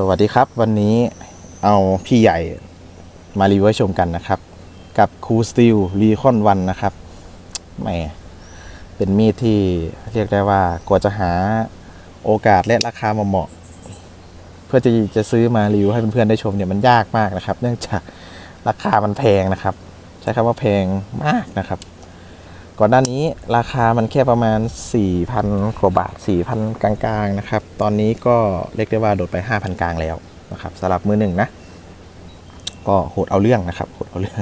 สวัสดีครับวันนี้เอาพี่ใหญ่มารีวิวชมกันนะครับ กับคูสติลรีคอนวันนะครับแหมเป็นมีดที่เรียกได้ว่ากว่าจะหาโอกาสและราคามาเหมาะ เพื่อจะจะซื้อมารีวิวให้เพื่อนๆได้ชมเนี่ยมันยากมากนะครับ เนื่องจากราคามันแพงนะครับ ใช้คำว่าแพงมากนะครับ ก่อนหน้านี้ราคามันแค่ประมาณ 4,000กว่าบาท 4,000 กลางๆนะครับ ตอนนี้ก็เรียกได้ว่าโดดไป 5,000 กลางแล้วนะครับสำหรับมือหนึ่งนะ ก็โหดเอาเรื่องนะครับโหดเอาเรื่อง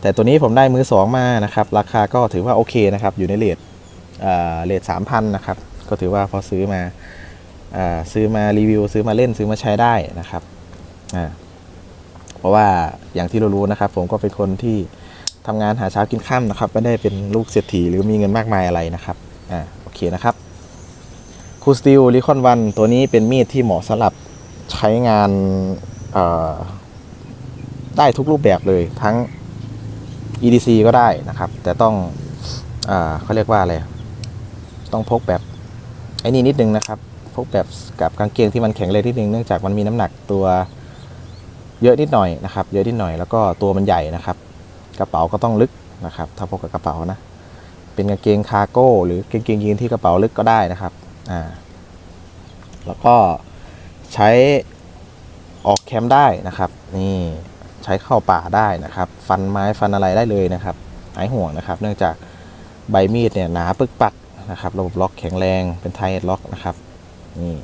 แต่ตัวนี้ผมได้มือสองมานะครับ ราคาก็ถือว่าโอเคนะครับ อยู่ในเลทเออเลท3,000นนะครับ ก็ถือว่าพอซื้อมาอซื้อมารีวิว ซื้อมาเล่นซื้อมาใช้ได้นะครับอ่าเพราะว่าอย่างที่เรารู้นะครับ ผมก็เป็นคนที่ ทำงานหาเช้ากินข้ามนะครับ ไม่ได้เป็นลูกเศรษฐีหรือมีเงินมากมายอะไรนะครับอ่าโอเคนะครับคูสติลลิคอนวันตัวนี้เป็นมีดที่เหมาะสำหรับใช้งานได้ทุกรูปแบบเลยทั้ง EDC ก็ได้นะครับ แต่ต้องอ่าเขาเรียกว่าอะไร ต้องพกแบบไอ้นี่นิดนึงนะครับ พกแบบกับกางเกงที่มันแข็งแรงนิดนึงเนื่องจากมันมีน้ำหนักตัวเยอะนิดหน่อยนะครับ เยอะนิดหน่อยแล้วก็ตัวมันใหญ่นะครับ กระเป๋าก็ต้องลึกนะครับ ถ้าพกกับกระเป๋านะ เป็นกางเกงคาร์โก้ หรือกางเกงยีนที่กระเป๋าลึกก็ได้นะครับอ่าแล้วก็ใช้ออกแคมป์ได้นะครับ นี่ใช้เข้าป่าได้นะครับ ฟันไม้ฟันอะไรได้เลยนะครับหายห่วงนะครับ เนื่องจากใบมีดเนี่ยหนาปึกปักนะครับ ระบบล็อกแข็งแรงเป็นไทล็อกนะครับนี่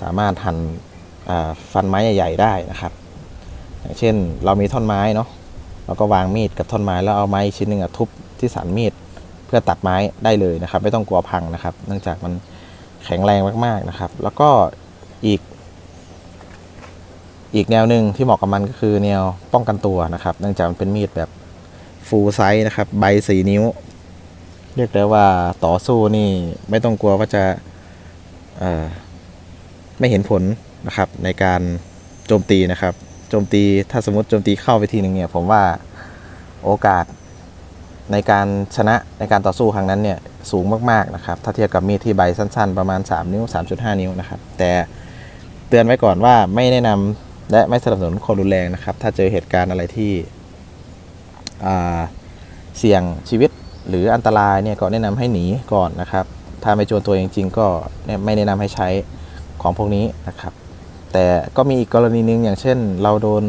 สามารถหั่นฟันไม้ใหญ่ ๆ ได้นะครับ อย่างเช่นเรามีท่อนไม้เนาะ แล้วก็วางมีดกับท่อนไม้แล้วเอาไม้ชิ้นหนึ่งทุบที่สันมีดเพื่อตัดไม้ได้เลยนะครับ ไม่ต้องกลัวพังนะครับ เนื่องจากมันแข็งแรงมากๆนะครับ แล้วก็อีก อีกแนวหนึ่งที่เหมาะกับมันก็คือแนวป้องกันตัวนะครับ เนื่องจากมันเป็นมีดแบบฟูลไซส์นะครับใบสีนิ้ว เรียกได้ว่าต่อสู้นี่ไม่ต้องกลัวว่าจะไม่เห็นผลนะครับในการโจมตีนะครับ โจมตีถ้าสมมติโจมตีเข้าไปทีหนึ่งเนี่ยผมว่าโอกาสในการชนะในการต่อสู้ครั้งนั้นเนี่ยสูงมากๆนะครับถ้าเทียบกับมีดที่ใบสั้น ๆ ประมาณ 3 นิ้ว 3.5 นิ้วนะครับแต่เตือนไว้ก่อนว่าไม่แนะนำและไม่สนับสนุนความรุนแรงนะครับ ถ้าเจอเหตุการณ์อะไรที่เสี่ยงชีวิตหรืออันตรายเนี่ยก็แนะนำให้หนีก่อนนะครับ ถ้าไม่จวนตัวจริงๆก็ไม่แนะนำให้ใช้ของพวกนี้นะครับ แต่ก็มีอีกกรณีหนึ่งอย่างเช่น เราโดน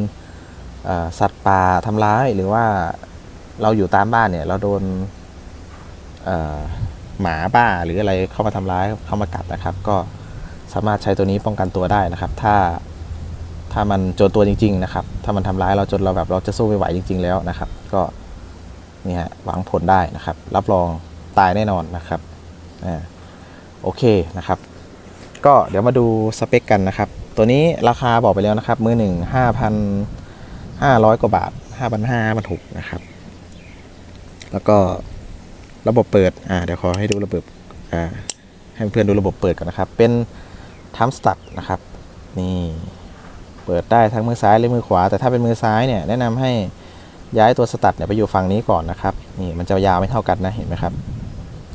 สัตว์ป่าทำร้ายหรือว่าเราอยู่ตามบ้านเนี่ย เราโดนหมาบ้าหรืออะไรเข้ามาทำร้ายเข้ามากัดนะครับ ก็สามารถใช้ตัวนี้ป้องกันตัวได้นะครับ ถ้าถ้ามันโจรตัวจริง ๆ นะครับ ถ้ามันทำร้ายเราจนเราแบบเราจะสู้ไม่ไหวจริง ๆ แล้วนะครับ ก็นี่ฮะหวังผลได้นะครับ รับรองตายแน่นอนนะครับอ่าโอเคนะครับ ก็เดี๋ยวมาดูสเปคกันนะครับ ตัวนี้ราคาบอกไปแล้วนะครับมือหนึ่งห้าพันห้าร้อยกว่าบาทห้าพันห้าพันหกนะครับ แล้วก็ระบบเปิดอ่าเดี๋ยวขอให้ดูระบบอ่าให้เพื่อนดูระบบเปิดก่อนนะครับ เป็นทัมสตัดนะครับ นี่เปิดได้ทั้งมือซ้ายและมือขวา แต่ถ้าเป็นมือซ้ายเนี่ยแนะนำให้ย้ายตัวสตัดเนี่ยไปอยู่ฝั่งนี้ก่อนนะครับ นี่มันจะยาวไม่เท่ากันนะเห็นไหมครับ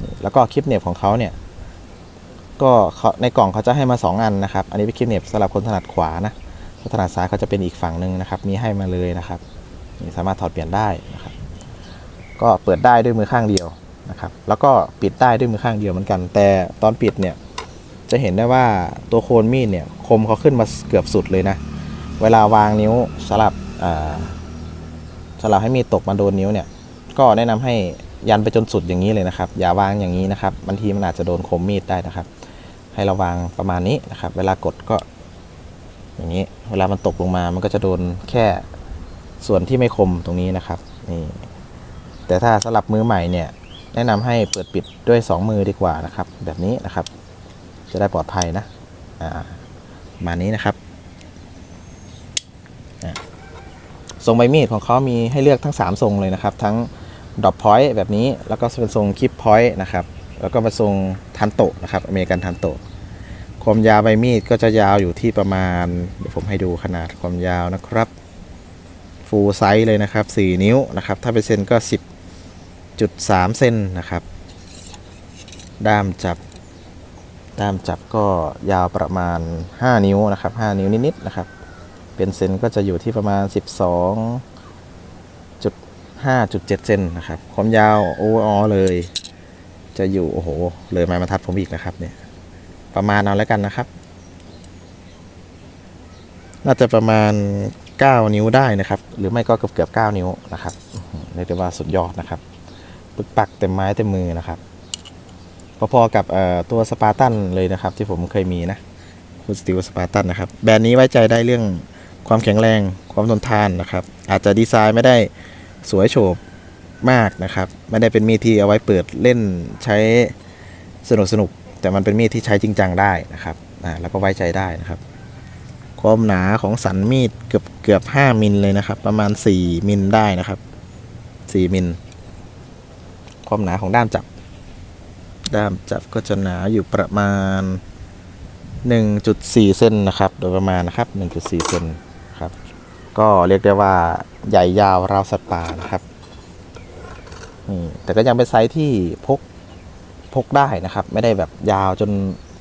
นี่แล้วก็คลิปเหน็บของเขาเนี่ย ก็ในกล่องเขาจะให้มา 2 อันนะครับ อันนี้เป็นคลิปเหน็บสำหรับคนถนัดขวานะถ้าถนัดซ้ายเขาจะเป็นอีกฝั่งหนึ่งนะครับ มีให้มาเลยนะครับนี่สามารถถอดเปลี่ยนได้นะครับ ก็เปิดได้ด้วยมือข้างเดียวนะครับ แล้วก็ปิดได้ด้วยมือข้างเดียวเหมือนกัน แต่ตอนปิดเนี่ยจะเห็นได้ว่าตัวโคนมีดเนี่ยคมเขาขึ้นมาเกือบสุดเลยนะ เวลาวางนิ้วสลับสลับให้มีดตกมาโดนนิ้วเนี่ย ก็แนะนำให้ยันไปจนสุดอย่างนี้เลยนะครับ อย่าวางอย่างนี้นะครับบางทีมันอาจจะโดนคมมีดได้นะครับ ให้เราวางประมาณนี้นะครับ เวลากดก็อย่างนี้ เวลามันตกลงมามันก็จะโดนแค่ส่วนที่ไม่คมตรงนี้นะครับนี่แต่ถ้าสำหรับมือใหม่เนี่ยแนะนำให้เปิดปิดด้วย 2 มือดีกว่านะครับ แบบนี้นะครับ จะได้ปลอดภัยนะอ่าประมาณนี้นะครับอะทรงใบมีดของเขามีให้เลือกทั้ง 3 ทรงเลยนะครับ ทั้งดอปพอยต์แบบนี้แล้วก็เป็นทรงคลิปพอยต์นะครับ แล้วก็มาทรงทันโตะนะครับอเมริกันทันโตะความยาวใบมีดก็จะยาวอยู่ที่ประมาณ เดี๋ยวผมให้ดูขนาดความยาวนะครับฟูลไซส์เลยนะครับ 4 นิ้วนะครับ ถ้าเป็นเซนก็ 10.3 เซนนะครับ ด้ามจับ ด้ามจับก็ยาวประมาณ 5 นิ้วนะครับ 5 นิ้วนิดๆนะครับ เป็นเซนก็จะอยู่ที่ประมาณ 12.5.7 เซนนะครับ ความยาวโอเวอร์เลย จะอยู่โอ้โห เลยไม้บรรทัดผมอีกนะครับเนี่ย ประมาณเอาแล้วกันนะครับ น่าจะประมาณ 9 นิ้วได้นะครับ หรือไม่ก็เกือบเกือบ9นิ้วนะครับเรียกได้ว่าสุดยอดนะครับ ปึกปักเต็มไม้เต็มมือนะครับ พอๆกับตัวสปาร์ตันเลยนะครับ ที่ผมเคยมีนะคุณสติลสปาร์ตันนะครับ แบรนด์นี้ไว้ใจได้เรื่องความแข็งแรง ความทนทานนะครับ อาจจะดีไซน์ไม่ได้สวยโฉบ มากนะครับ ไม่ได้เป็นมีดที่เอาไว้เปิดเล่นใช้สนุกสนุกแต่มันเป็นมีดที่ใช้จริงจังได้นะครับอ่าแล้วก็ไว้ใจได้นะครับ ความหนาของสันมีดเกือบเกือบ5มิลเลยนะครับ ประมาณ 4มิลได้นะครับ 4มิลความหนาของด้ามจับ ด้ามจับก็จะหนาอยู่ประมาณ 1.4เซนนะครับ โดยประมาณนะครับ 1.4เซนครับ ก็เรียกได้ว่าใหญ่ยาวราวสัตว์ป่านะครับ นี่แต่ก็ยังเป็นไซส์ที่พกพกได้นะครับ ไม่ได้แบบยาวจน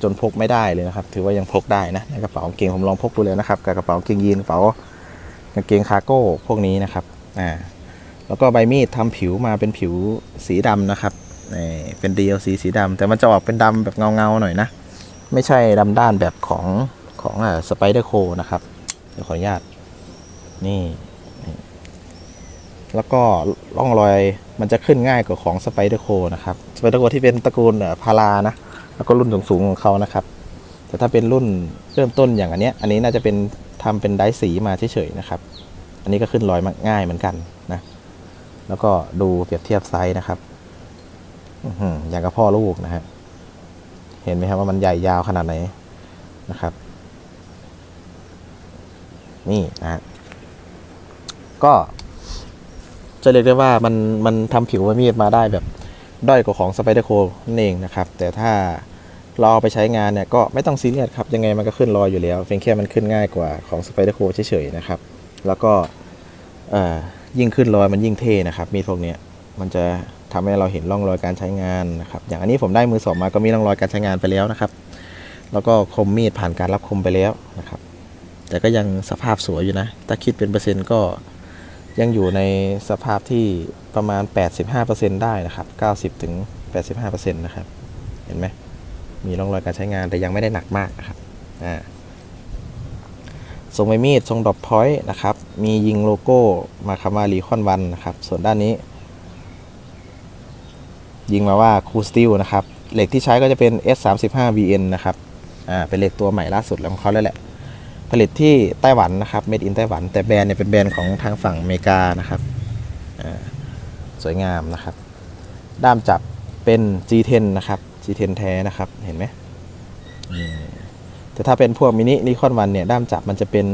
จนพกไม่ได้เลยนะครับ ถือว่ายังพกได้นะในกระเป๋ากางเกงผมลองพกดูเลยนะครับกับกระเป๋ากางเกงยีนกระเป๋ากางเกงคาร์โก้พวกนี้นะครับอ่าแล้วก็ใบมีดทำผิวมาเป็นผิวสีดำนะครับนี่เป็น DLC สีดำแต่มันจะออกเป็นดำแบบเงาๆหน่อยนะ ไม่ใช่ดำด้านแบบของของอ่าสไปเดอร์โคนะครับเดี๋ยวขออนุญาตนี่ แล้วก็ร่องรอยมันจะขึ้นง่ายกว่าของสไปเดอร์โคนะครับสไปเดอร์โคที่เป็นตระกูลพารานะแล้วก็รุ่นสูงๆของเขานะครับ แต่ถ้าเป็นรุ่นเริ่มต้นอย่างอันเนี้ยอันนี้น่าจะเป็นทำเป็นไดสีมาเฉยๆนะครับ อันนี้ก็ขึ้นรอยมาง่ายเหมือนกันนะ แล้วก็ดูเปรียบเทียบไซส์นะครับอย่างกับพ่อลูกนะฮะเห็นไหมครับว่ามันใหญ่ยาวขนาดไหนนะครับ นี่นะก็ จะเรียกได้ว่ามันมันทำผิวมีดมาได้แบบด้อยกว่าของสไปเดอร์โคนั่นเองนะครับ แต่ถ้าเราเอาไปใช้งานเนี่ยก็ไม่ต้องซีเรียสครับ ยังไงมันก็ขึ้นรอยอยู่แล้ว เพียงแค่มันขึ้นง่ายกว่าของสไปเดอร์โคเฉยๆนะครับ แล้วก็อ่อยิ่งขึ้นรอยมันยิ่งเท่นะครับ มีดพวกนี้มันจะทำให้เราเห็นร่องรอยการใช้งานนะครับ อย่างอันนี้ผมได้มือสองมาก็มีร่องรอยการใช้งานไปแล้วนะครับ แล้วก็คมมีดผ่านการรับคมไปแล้วนะครับ แต่ก็ยังสภาพสวยอยู่นะ ถ้าคิดเป็นเปอร์เซ็นต์ก็ ยังอยู่ในสภาพที่ประมาณ 85%ได้นะครับ 90ถึง85%นะครับ เห็นไหมมีร่องรอยการใช้งานแต่ยังไม่ได้หนักมากนะครับอ่าทรงใบมีดทรงดอกพอยต์นะครับ มียิงโลโก้มาคำว่ารีคอนวันนะครับ ส่วนด้านนี้ ยิงมาว่าคูสติลนะครับ เหล็กที่ใช้ก็จะเป็น S35 VN นะครับ อ่า เป็นเหล็กตัวใหม่ล่าสุดของเขาแล้วแหละ ผลิตที่ไต้หวันนะครับเมดอินไต้หวัน แต่แบรนด์เนี่ยเป็นแบรนด์ของทางฝั่งอเมริกานะครับสวยงามนะครับ ด้ามจับเป็น G10 นะครับ G10 แท้นะครับ เห็นไหมแต่ถ้าเป็นพวกมินินิคอนวันเนี่ย ด้ามจับมันจะเป็น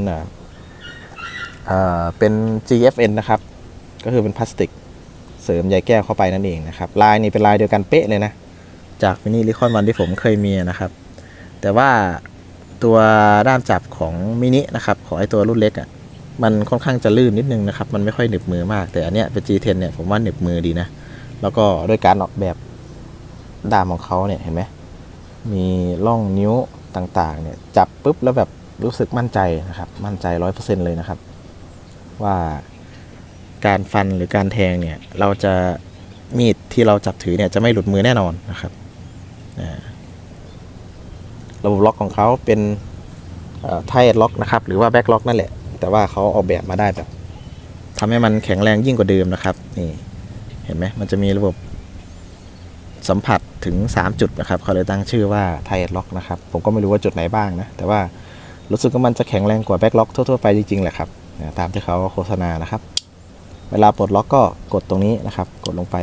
อ่อเป็น GFN นะครับ ก็คือเป็นพลาสติก เสริมใยแก้วเข้าไปนั่นเองนะครับ ลายนี่เป็นลายเดียวกันเป๊ะเลยนะ จากมินินิคอนวันที่ผมเคยมีนะครับ แต่ว่า ตัวด้ามจับของมินินะครับของไอตัวรุ่นเล็กอะ่ะมันค่อนข้างจะลื่นนิดนึงนะครับ มันไม่ค่อยหนึบมือมาก แต่อันเนี้ยเป็น G10 เนี่ยผมว่าหนึบมือดีนะ แล้วก็ด้วยการออกแบบด้ามของเขาเนี่ยเห็นไหมมีร่องนิ้วต่างๆเนี่ยจับปุ๊บแล้วแบบรู้สึกมั่นใจนะครับ มั่นใจร้อยเปอร์เซ็นเลยนะครับ ว่าการฟันหรือการแทงเนี่ย เราจะมีดที่เราจับถือเนี่ยจะไม่หลุดมือแน่นอนนะครับอ่า ระบบล็อกของเขาเป็นไทล็อกนะครับ หรือว่าแบ็กล็อกนั่นแหละ แต่ว่าเขาออกแบบมาได้แบบทำให้มันแข็งแรงยิ่งกว่าเดิมนะครับ นี่เห็นไหมมันจะมีระบบสัมผัสถึง 3 จุดนะครับเขาเลยตั้งชื่อว่าไทล็อกนะครับ ผมก็ไม่รู้ว่าจุดไหนบ้างนะ แต่ว่ารู้สึกว่ามันจะแข็งแรงกว่าแบ็กล็อกทั่วๆไปจริงๆแหละครับตามที่เขาโฆษณานะครับ เวลาปลดล็อกก็กดตรงนี้นะครับ กดลงไป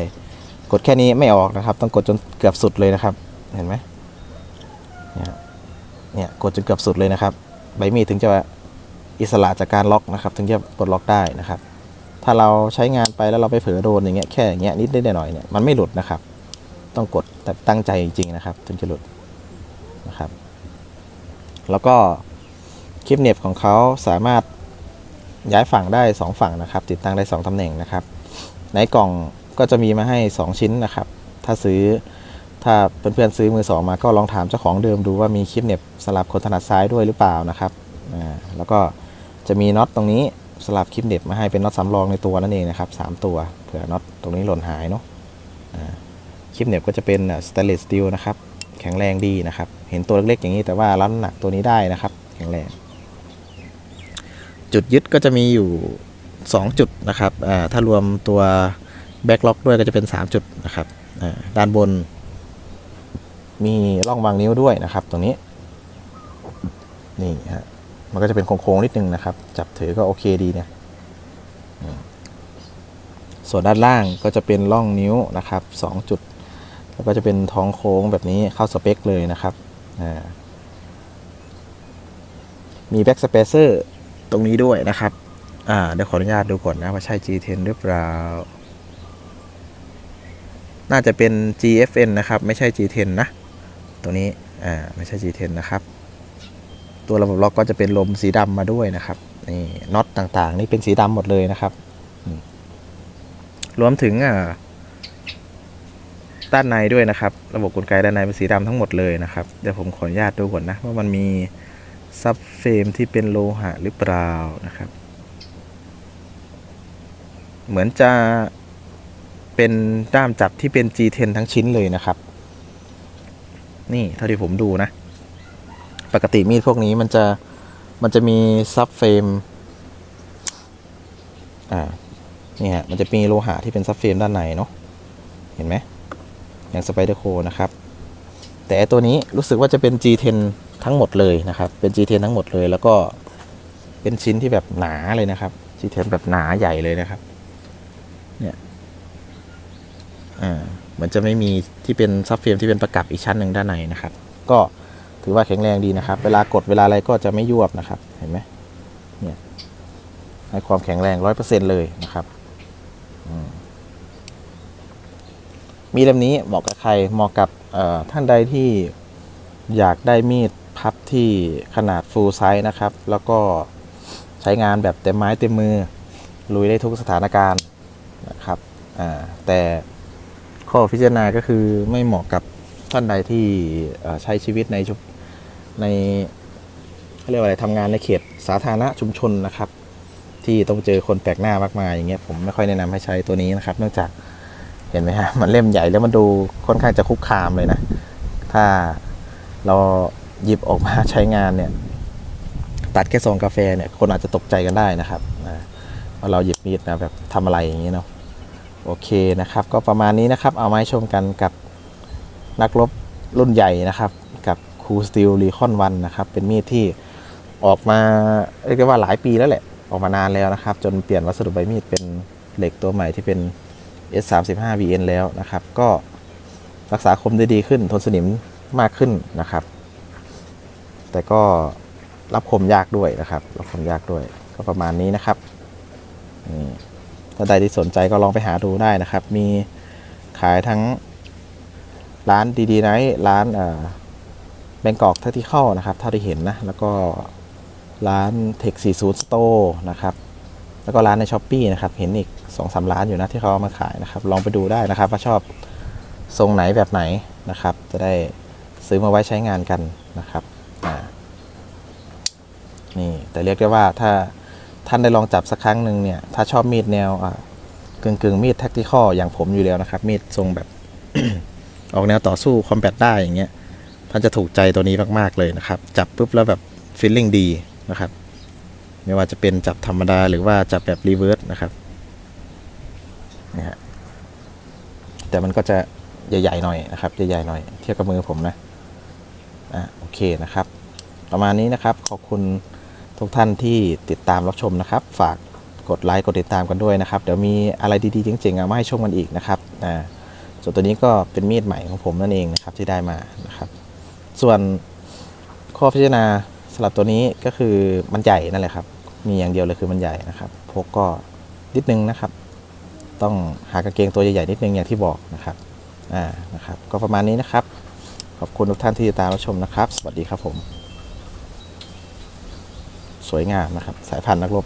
กดแค่นี้ไม่ออกนะครับ ต้องกดจนเกือบสุดเลยนะครับ เห็นไหมเนี่ย เนี่ยกดจนเกือบสุดเลยนะครับ ใบมีดถึงจะอิสระจากการล็อกนะครับ ถึงจะปลดล็อกได้นะครับ ถ้าเราใช้งานไปแล้วเราไปเผลอโดนอย่างเงี้ยแค่อย่างเงี้ยนิดนิดหน่อยเนี่ยมันไม่หลุดนะครับ ต้องกดแต่ตั้งใจจริงๆนะครับ ถึงจะหลุดนะครับ แล้วก็คลิปเน็บของเขาสามารถย้ายฝั่งได้ 2 ฝั่งนะครับ ติดตั้งได้ 2ตำแหน่งนะครับ ในกล่องก็จะมีมาให้ 2 ชิ้นนะครับ ถ้าซื้อ ถ้าเพื่อนๆซื้อมือสองมาก็ลองถามเจ้าของเดิมดูว่ามีคลิปเน็บสลับคนถนัดซ้ายด้วยหรือเปล่านะครับอ่าแล้วก็จะมีน็อตตรงนี้สลับคลิปเน็บมาให้เป็นน็อตสำรองในตัวนั่นเองนะครับสามตัวเผื่อน็อตตรงนี้หล่นหายเนาะอ่าคลิปเน็บก็จะเป็นสแตนเลสสตีลนะครับแข็งแรงดีนะครับ เห็นตัวเล็กๆอย่างนี้แต่ว่ารับน้ำหนักตัวนี้ได้นะครับ แข็งแรง จุดยึดก็จะมีอยู่ 2 จุดนะครับอ่าถ้ารวมตัวแบ็กล็อกด้วยก็จะเป็น 3 จุดนะครับอ่าด้านบน มีร่องวางนิ้วด้วยนะครับ ตรงนี้ นี่ฮะมันก็จะเป็นโค้งๆนิดนึงนะครับ จับถือก็โอเคดีเนี่ยส่วนด้านล่างก็จะเป็นร่องนิ้วนะครับ2จุด แล้วก็จะเป็นท้องโค้งแบบนี้เข้าสเปคเลยนะครับมีแบ็กสเปเซอร์ตรงนี้ด้วยนะครับอ่าเดี๋ยวขออนุญาตดูก่อนนะว่าใช่ G10 หรือเปล่า น่าจะเป็น GFN นะครับ ไม่ใช่ G10 นะ ตรงนี้อ่าไม่ใช่ G10 นะครับ ตัวระบบล็อกก็จะเป็นลมสีดำมาด้วยนะครับนี่น็อตต่างๆ นี่เป็นสีดำหมดเลยนะครับ รวมถึงอ่าด้านในด้วยนะครับ ระบบกลไกด้านในเป็นสีดำทั้งหมดเลยนะครับเดี๋ยวผมขออนุญาตดูก่อนนะว่ามันมีซับเฟรมที่เป็นโลหะหรือเปล่านะครับ เหมือนจะเป็นด้ามจับที่เป็น G10 ทั้งชิ้นเลยนะครับ นี่เท่าที่ผมดูนะ ปกติมีดพวกนี้มันจะมันจะมีซับเฟรมอ่านี่ฮะมันจะมีโลหะที่เป็นซับเฟรมด้านในเนาะเห็นไหมอย่างสไปเดอร์โคนะครับ แต่ตัวนี้รู้สึกว่าจะเป็น G10 ทั้งหมดเลยนะครับ เป็น G10 ทั้งหมดเลย แล้วก็เป็นชิ้นที่แบบหนาเลยนะครับ G10 แบบหนาใหญ่เลยนะครับ เนี่ยอ่าเห มือนจะไม่มีที่เป็นซับเฟรมที่เป็นประกับอีกชั้นหนึ่งด้านในนะครับ ก็ถือว่าแข็งแรงดีนะครับ เวลากดเวลาอะไรก็จะไม่ยวบนะครับ เห็นไหมเนี่ยให้ความแข็งแรงร้อยเปอร์เซ็นเลยนะครับมีดเล่มนี้เหมาะกับใครเหมาะกับท่านใดที่อยากได้มีดพับที่ขนาด full size นะครับ แล้วก็ใช้งานแบบเต็มไม้เต็มมือลุยได้ทุกสถานการณ์นะครับแต่ ข้อพิจารณาก็คือไม่เหมาะกับท่านใดที่ใช้ชีวิตในชุมในเขาเรียกว่าอะไรทำงานในเขตสาธารณะชุมชนนะครับ ที่ต้องเจอคนแปลกหน้ามากมายอย่างเงี้ยผมไม่ค่อยแนะนำให้ใช้ตัวนี้นะครับ เนื่องจากเห็นไหมฮะมันเล่มใหญ่แล้วมันดูค่อนข้างจะคุกคามเลยนะ ถ้าเราหยิบออกมาใช้งานเนี่ย ตัดแค่ซองกาแฟเนี่ยคนอาจจะตกใจกันได้นะครับว่าเราหยิบมีดมาแบบทำอะไรอย่างนี้เนาะ โอเคนะครับ ก็ประมาณนี้นะครับ เอามาให้ชมกันกับนักรบรุ่นใหญ่นะครับ กับคูสติลรีคอนวันนะครับ เป็นมีดที่ออกมาเรียกได้ว่าหลายปีแล้วแหละ ออกมานานแล้วนะครับ จนเปลี่ยนวัสดุใบมีดเป็นเหล็กตัวใหม่ที่เป็น S35 VN แล้วนะครับ ก็รักษาคมได้ดีขึ้น ทนสนิมมากขึ้นนะครับ แต่ก็รับคมยากด้วยนะครับ รับคมยากด้วย ก็ประมาณนี้นะครับนี่ ถ้าใดที่สนใจก็ลองไปหาดูได้นะครับ มีขายทั้งร้านดีๆไนท์ร้านแบงกอกที่เข้านะครับเท่าที่เห็นนะ แล้วก็ร้านเทค40 Store นะครับ แล้วก็ร้านในช้อปปีนะครับ เห็นอีก2อสร้านอยู่นะที่เขาเอามาขายนะครับ ลองไปดูได้นะครับ ว่าชอบทรงไหนแบบไหนนะครับ จะได้ซื้อมาไว้ใช้งานกันนะครับนี่แต่เรียกได้ว่าถ้า ท่านได้ลองจับสักครั้งหนึ่งเนี่ย ถ้าชอบมีดแนวกึ่งกึ่งมีดแท็กติคออย่างผมอยู่แล้วนะครับ มีดทรงแบบ ออกแนวต่อสู้คอมแบทได้อย่างเงี้ย ท่านจะถูกใจตัวนี้มากๆเลยนะครับ จับปุ๊บแล้วแบบฟีลลิ่งดีนะครับ ไม่ว่าจะเป็นจับธรรมดาหรือว่าจับแบบรีเวิร์สนะครับนะฮะแต่มันก็จะใหญ่ๆหน่อยนะครับ ใหญ่ๆหน่อย เทียบกับมือผมนะ อะโอเคนะครับ ประมาณนี้นะครับ ขอบคุณ ทุกท่านที่ติดตามรับชมนะครับ ฝากกดไลค์กดติดตามกันด้วยนะครับ เดี๋ยวมีอะไรดีๆจริงๆเอามาให้ชมกันอีกนะครับอ่าส่วนตัวนี้ก็เป็นมีดใหม่ของผมนั่นเองนะครับที่ได้มานะครับ ส่วนข้อพิจารณาสำหรับตัวนี้ก็คือมันใหญ่นั่นแหละครับ มีอย่างเดียวเลยคือมันใหญ่นะครับพกก็นิดนึงนะครับ ต้องหากางเกงตัวใหญ่ๆนิดนึงอย่างที่บอกนะครับอ่านะครับ ก็ประมาณนี้นะครับ ขอบคุณทุกท่านที่ติดตามรับชมนะครับ สวัสดีครับผม สวยงามนะครับ สายพันธุ์นักรบ